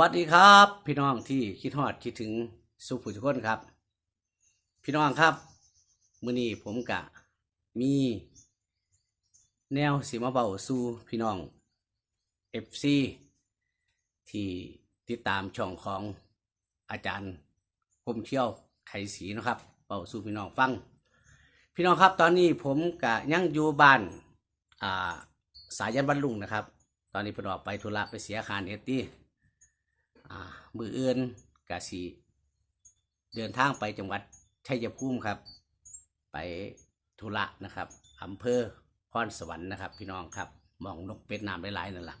วัสดีครับ พี่น้องที่คิดฮอดคิดถึงสุภูทุกคนครับ พี่น้องครับมื้อนี้ผมกะมีแนวสิมาเบาสู่พี่น้อง FC ที่ติดตามช่องของอาจารย์คมเที่ยวไขศรีนะครับเบาสู่พี่น้องฟัง พี่น้องครับตอนนี้ผมกะยังอยู่บ้านอ่าสายยันบรรลุงนะครับ ตอนนี้เพิ่นออกไปธุระไปเสียคานเอตตี้ อ่ามืออื่นกะสีเดินทางไปจังหวัดชัยภูมิครับ ไปธุระนะครับอำเภอพรสวรรค์นะครับ พี่น้องครับมองนกเป็ดน้ำหลายๆนั่นแหละ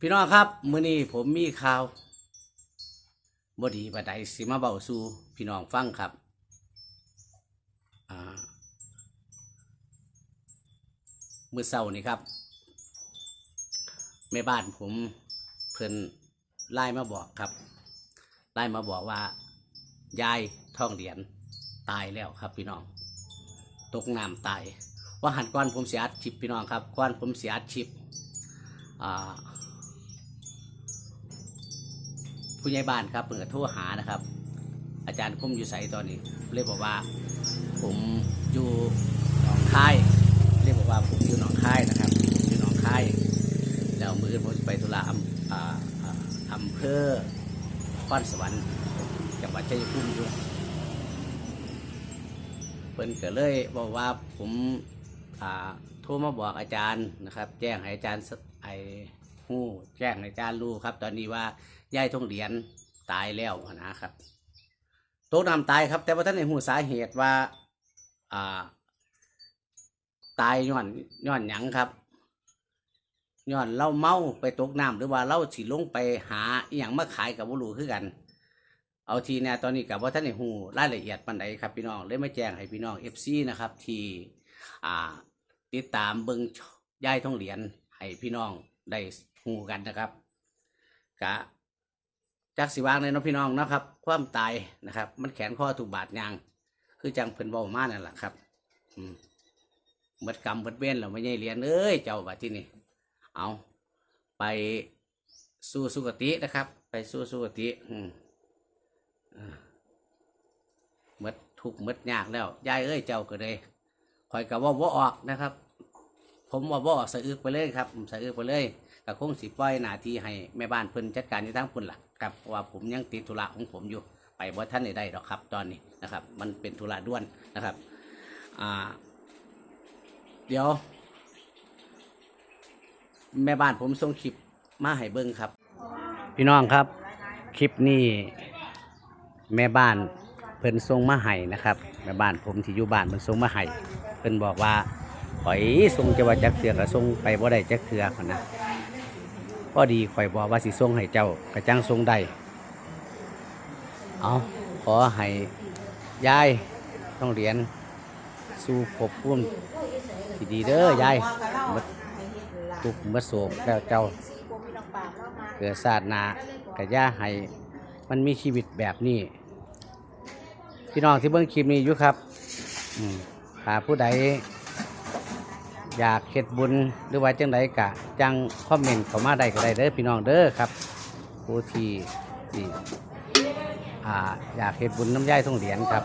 พี่น้องครับมื้อนี้ผมมีข่าวบดีบัดใดสิมาเบาสู่พี่น้องฟังครับอ่ามื้อเช้านี่ครับแม่บ้านผมเพิ่น ไล่มาบอกครับไล่มาบอกว่ายายท่องเหรียญตายแล้วครับพี่น้อง ตกน้ำตาย ว่าหันก้อนผมเสียอัดชิปพี่น้องครับก้อนผมเสียอัดชิปผู้ใหญ่บ้านครับเพิ่งจะโทรหานะครับ อาจารย์คมอยู่ใสตอนนี้เลยบอกว่า ผมอยู่หนองคายเรียกบอกว่าผมอยู่หนองคายนะครับอยู่หนองคายแล้วมือผมไปธุระอำอ่าอ่า อำเภอพรสวรรค์จังหวัดชัยภูมิอยู่เพิ่นก็เลยบอกว่าผมโทรมาบอกอาจารย์นะครับ แจ้งให้อาจารย์ไอ้หู้แจ้งให้อาจารย์รู้ครับ ตอนนี้ว่ายายทองเหรียญตายแล้วนะครับโตกน้ำตายครับ แต่ว่าท่านในหูสาเหตุว่าอ่าตายย้อนย้อนหยังครับ ย้อนเราเมาไปตกน้ำหรือว่าเราสิลงไปหาอหย่างมาขายกับบุรูคือกัน เอาทีเนี่ยตอนนี้กับว่าท่านในหูรายละเอียดปันใดครับพี่น้องเลยมาแจ้งให้พี่น้องเอฟซีนะครับ ที่อ่าติดตามเบิงย่ายท่องเหรียญให้พี่น้องได้หูกันนะครับกะจากสิวางเลยเนาะพี่น้องนะครับ ความตายนะครับ มันแขนข้อถูกบาดยาง คือจังเพิ่นเบามานั่นแหละครับ อืมเมดกรรมเมดเว้นเราไม่ใช่เหรียญเอ้ยเจ้าบาดที่นี่ เอาไปสู่สุคตินะครับ ไปสู่สุคติอืมอ่าหมดทุกข์หมดยากแล้วยายเอ้ยเจ้าก็เลยคอยกับว่าว่าออกนะครับ ผมว่าว่าออกสะอึกไปเลยครับสะอึกไปเลยก็คงสิปล่อยหน้าที่ให้แม่บ้านเพิ่นจัดการที่ทั้งพุ่นล่ะครับว่าผมยังติดธุระของผมอยู่ ไปบ่าท่านได้ได้หรอกครับ ตอนนี้นะครับ มันเป็นธุระด่วนนะครับ อ่า เดี๋ยว แม่บ้านผมส่งคลิปมาให้เบิ้งครับ พี่น้องครับ คลิปนี้แม่บ้านเพิ่นส่งมาให้นะครับ แม่บ้านผมที่อยู่บ้านเพิ่นส่งมาให้เพิ่นบอกว่าข่อยส่งจะว่าจักเถือก็ส่งไปบ่ได้จักเถือพุ่นะพอดีข่อยบอกว่าสิส่งให้เจ้ากระจังส่งได้เอาขอให้ยายต้องเรียนสู่ภพภูมิที่ดีเด้อยายมด ทุกข์มาโศกแล้วเจ้า เกิดศาสนากะย่าให้มันมีชีวิตแบบนี้ พี่น้องที่เบิ่งคลิปนี้อยู่ครับอืมถ้าผู้ใด อยากเฮ็ดบุญหรือว่าจังใดกะ จังคอมเมนต์เข้ามาได้ก็ได้เด้อพี่น้องเด้อครับ ผู้ที่ที่อ่าอยากเฮ็ดบุญน้ำย่ายทองเหรียญครับ